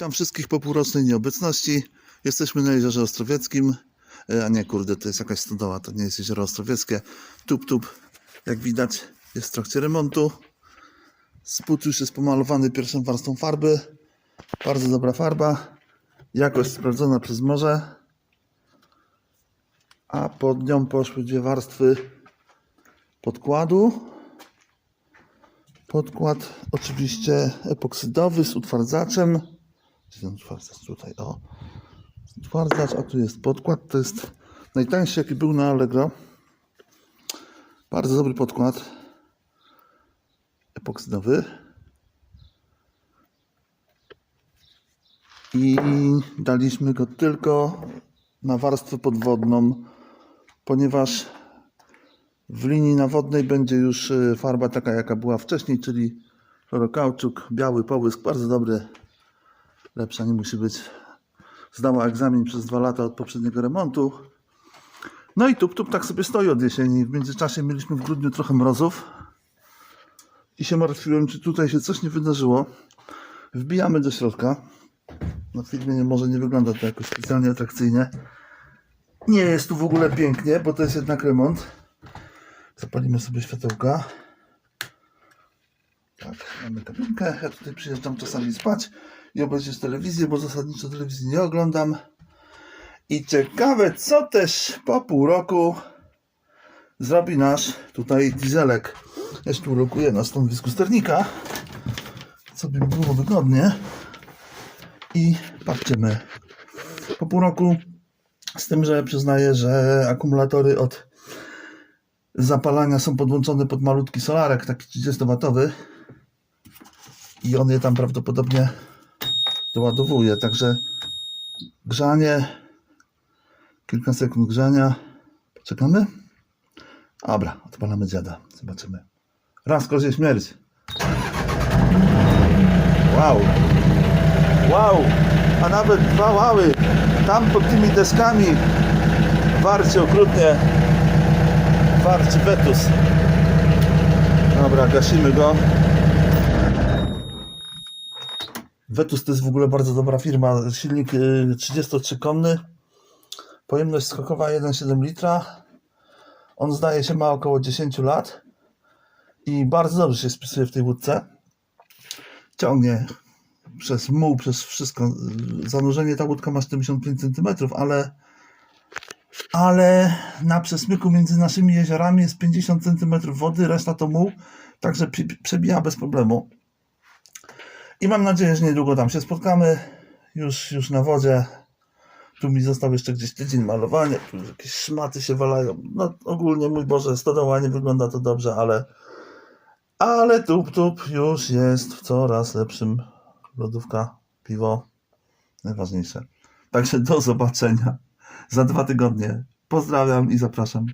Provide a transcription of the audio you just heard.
Witam wszystkich po półrocznej nieobecności. Jesteśmy na Jeziorze Ostrowieckim. E, A nie, kurde, to jest jakaś stodoła, to nie jest Jezioro Ostrowieckie. Tup, tup, jak widać, jest w trakcie remontu. Spód już jest pomalowany pierwszą warstwą farby. Bardzo dobra farba. Jakość sprawdzona przez morze. A pod nią poszły dwie warstwy podkładu. Podkład oczywiście epoksydowy z utwardzaczem. Gdzie ten utwardzacz? Tutaj, o. Utwardzacz, a tu jest podkład. To jest najtańszy, jaki był na Allegro. Bardzo dobry podkład. Epoksydowy. I daliśmy go tylko na warstwę podwodną, ponieważ w linii nawodnej będzie już y, farba taka, jaka była wcześniej, czyli fluorokauczuk, biały połysk, bardzo dobry. Lepsza nie musi być. Zdała egzamin przez dwa lata od poprzedniego remontu. No i tup, tup tak sobie stoi od jesieni. W międzyczasie mieliśmy w grudniu trochę mrozów. I się martwiłem, czy tutaj się coś nie wydarzyło. Wbijamy do środka. Na filmie może nie wygląda to jakoś specjalnie atrakcyjnie. Nie jest tu w ogóle pięknie, bo to jest jednak remont. Zapalimy sobie światełka. Tak, mamy kabinkę. Ja tutaj przyjeżdżam czasami spać i obejrzeć telewizję, bo zasadniczo telewizji nie oglądam. I ciekawe, co też po pół roku zrobi nasz tutaj dieselek. Ja się tu lokuję na stanowisku sternika, co by było wygodnie. I patrzymy. Po pół roku, z tym, że przyznaję, że akumulatory od zapalania są podłączone pod malutki solarek, taki 30W i on je tam prawdopodobnie doładowuje, także grzanie kilka sekund grzania. Poczekamy? Dobra, odpalamy dziada. Zobaczymy. Raz kozie śmierć. Wow. Wow, a nawet dwa łały tam pod tymi deskami warcie okrutnie. Warci Wetus. Dobra, gasimy go. Wetus to jest w ogóle bardzo dobra firma. Silnik y, 33-konny. Pojemność skokowa 1,7 litra. On zdaje się ma około 10 lat. I bardzo dobrze się spisuje w tej łódce. Ciągnie przez muł, przez wszystko. Zanurzenie ta łódka ma 75 cm, ale ale na przesmyku między naszymi jeziorami jest 50 cm wody, reszta to muł, także przebija bez problemu. I mam nadzieję, że niedługo tam się spotkamy, już, już na wodzie. Tu mi został jeszcze gdzieś tydzień malowania, tu jakieś szmaty się walają. No ogólnie, mój Boże, stodoła nie wygląda to dobrze, ale ale tup tup już jest w coraz lepszym lodówka, piwo, najważniejsze. Także do zobaczenia za dwa tygodnie. Pozdrawiam i zapraszam.